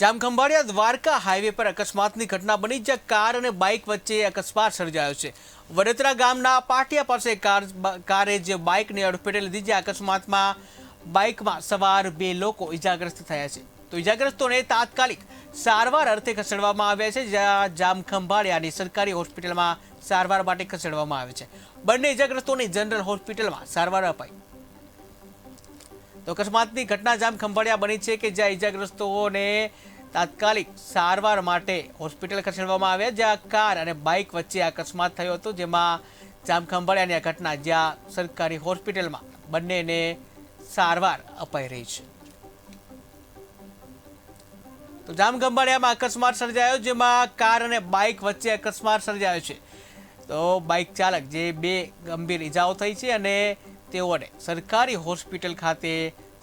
Jamkhambhaliya Dwarka highway પર અકસ્માતની ઘટના બની, જ્યાં કાર અને બાઇક વચ્ચે અકસ્માત સર્જાયો છે. વડોદરા ગામના પાટિયા પાસે કાર, કારે જે બાઇકને અડફેટે લીધી જે અકસ્માતમાં બાઇકમાં સવાર બે લોકો ઇજાગ્રસ્ત થયા છે. તો ઇજાગ્રસ્તોને તાત્કાલિક સારવાર અર્થે ખસેડવામાં આવ્યા છે, જ્યાં જામખંભાળિયાની સરકારી હોસ્પિટલમાં સારવાર માટે ખસેડવામાં આવે છે. બંને ઇજાગ્રસ્તોને જનરલ હોસ્પિટલમાં સારવાર અપાઈ. તો અકસ્માતની ઘટના જામ ખંભાળિયા બની છે કે જ્યાં ઈજાગ્રસ્તોને તાત્કાલિક સારવાર માટે હોસ્પિટલ ખસેડવામાં આવ્યા, જ્યાં કાર અને બાઇક વચ્ચે અકસ્માત થયો હતો, જેમાં જામ ખંભાળિયાની આ ઘટના, જ્યાં સરકારી હોસ્પિટલમાં બંનેને સારવાર અપાઈ રહી છે. તો જામ ખંભાળિયામાં અકસ્માત સર્જાયો, જેમાં કાર અને બાઇક વચ્ચે અકસ્માત સર્જાયો છે. તો બાઇક ચાલક જે બે ગંભીર ઈજાઓ થઈ છે અને તેઓને સરકારી હોસ્પિટલ ખાતે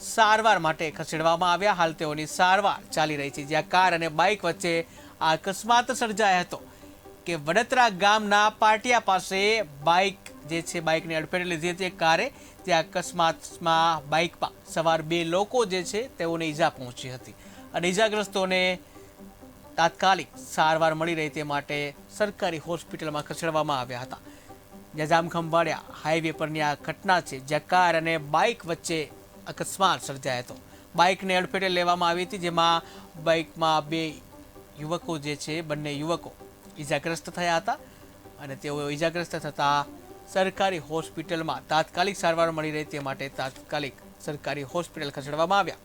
સારવાર માટે ખસેડવામાં આવ્યા. હાલ તેઓની સારવાર ચાલી રહી છે. જ્યાં કાર અને બાઇક વચ્ચે આ અકસ્માત સર્જાયો હતો કે વડતરા ગામના પાટિયા પાસે બાઇક જે છે, બાઇકને અડફેટે લીધી હતી કારે. તે અકસ્માતમાં બાઇકમાં સવાર બે લોકો જે છે, તેઓને ઈજા પહોંચી હતી અને ઈજાગ્રસ્તોને તાત્કાલિક સારવાર મળી રહે તે માટે સરકારી હોસ્પિટલમાં ખસેડવામાં આવ્યા હતા. જ્યાં જામખંભાળિયા હાઈવે પરની આ ઘટના છે. જ્યાં કાર અને બાઇક વચ્ચે અકસ્માત સર્જાયો હતો. બાઇકને અડફેટે લેવામાં આવી હતી, જેમાં બાઇકમાં બે યુવકો જે છે, બંને યુવકો ઈજાગ્રસ્ત થયા હતા અને તેઓ ઈજાગ્રસ્ત થતાં સરકારી હોસ્પિટલમાં તાત્કાલિક સારવાર મળી રહે તે માટે તાત્કાલિક સરકારી હોસ્પિટલ ખસેડવામાં આવ્યા.